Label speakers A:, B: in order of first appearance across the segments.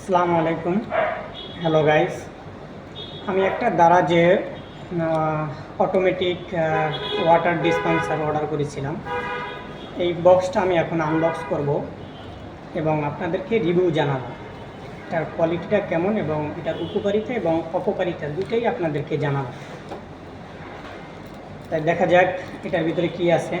A: আসসালামু আলাইকুম। Hello guys আমি একটা দারাজে অটোমেটিক ওয়াটার ডিসপেন্সার অর্ডার করেছিলাম। এই বক্সটা আমি এখন আনবক্স করব এবং আপনাদেরকে রিভিউ জানাব। এটার কোয়ালিটিটা কেমন এবং এটার উপকারিতা এবং অপকারিতা দুটোই আপনাদেরকে জানাব। তাই দেখা যাক এটার ভিতরে কি আছে।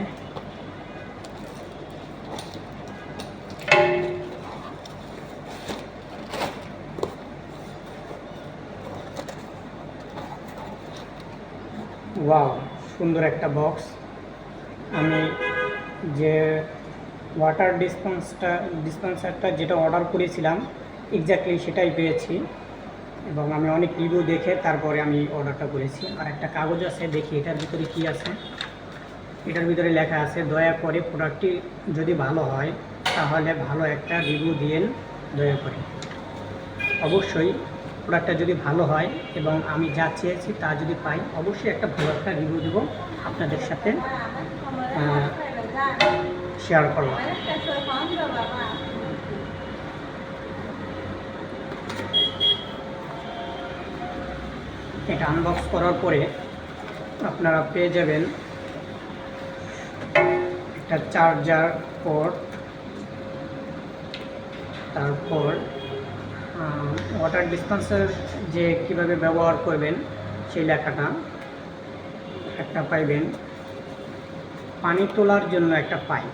A: ওয়াও, সুন্দর একটা বক্স আমি যে ওয়াটার ডিসপেন্সটা ডিসপেন্সারটা যেটা অর্ডার করেছিলাম এক্স্যাক্টলি সেটাই পেয়েছি। এবং আমি অনেক রিভিউ দেখে তারপরে আমি অর্ডারটা করেছি। আর একটা কাগজ আছে, দেখি এটার ভিতরে কি আছে। এটার ভিতরে লেখা আছে, দয়া করে প্রোডাক্টটি যদি ভালো হয়, তাহলে ভালো একটা রিভিউ দিয়েন দয়া করে। অবশ্যই প্রোডাক্টটা যদি ভালো হয় এবং আমি যা চেয়েছি তা যদি পাই, অবশ্যই একটা ভালো একটা রিভিউ দেব আপনাদের সাথে শেয়ার করব এটা আনবক্স করার পরে আপনারা পেয়ে যাবেন একটা চার্জার পোর্ট তারপর ওয়াটার ডিসপেন্সার যে কীভাবে ব্যবহার করবেন, সেই লেখাটা একটা পাইবেন। পানি তোলার জন্য একটা পাইপ।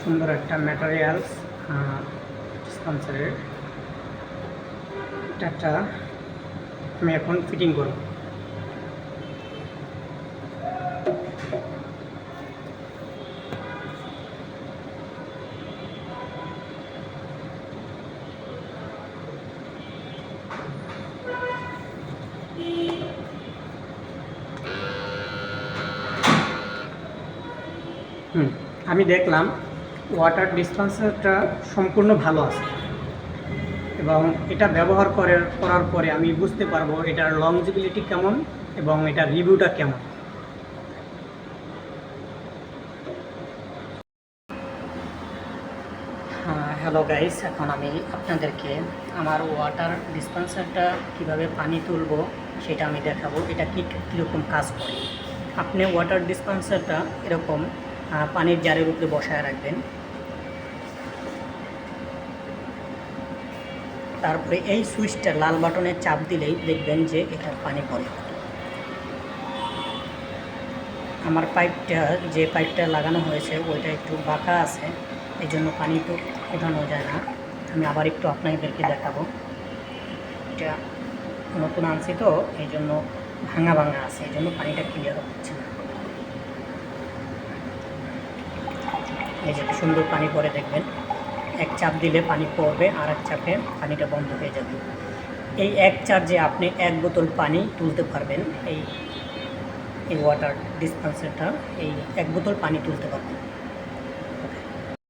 A: সুন্দর একটা ম্যাটেরিয়ালস ডিসপেন্সারের এটা একটা আমি এখন ফিটিং করব। হুম, আমি দেখলাম ওয়াটার ডিসপেন্সারটা সম্পূর্ণ ভালো আছে। এবং এটা ব্যবহার করে, করার পরে আমি বুঝতে পারব এটার লংজিবিলিটি কেমন এবং এটার রিভিউটা কেমন। হ্যালো গাইস এখন আমি আপনাদেরকে আমার ওয়াটার ডিসপেন্সারটা কীভাবে পানি তুলবো সেটা আমি দেখাবো। এটা কি, কীরকম কাজ করে? আপনি ওয়াটার ডিসপেন্সারটা এরকম পানির জারের উপরে বসায় রাখবেন। তারপরে এই সুইচটা লাল বাটনে চাপ দিলেই দেখবেন যে এটা পানি পড়ে। আমার পাইপটা, যে পাইপটা লাগানো হয়েছে, ওইটা একটু বাঁকা আছে, এই জন্য পানি তো ওঠানো যায় না। আমি আবার একটু আপনাদেরকে দেখাবো। এটা নতুন আনছি তো, এই জন্য ভাঙা ভাঙা আছে, এই জন্য পানিটা ক্লিয়ার হচ্ছে না। এই যে সুন্দর পানি পরে দেখবেন। এক চাপ দিলে পানি পড়বে আর এক চাপে পানিটা বন্ধ হয়ে যাবে। এই এক চার্জে আপনি এক বোতল পানি তুলতে পারবেন এই এই ওয়াটার ডিসপেন্সারটা এই এক বোতল পানি তুলতে পারবেন।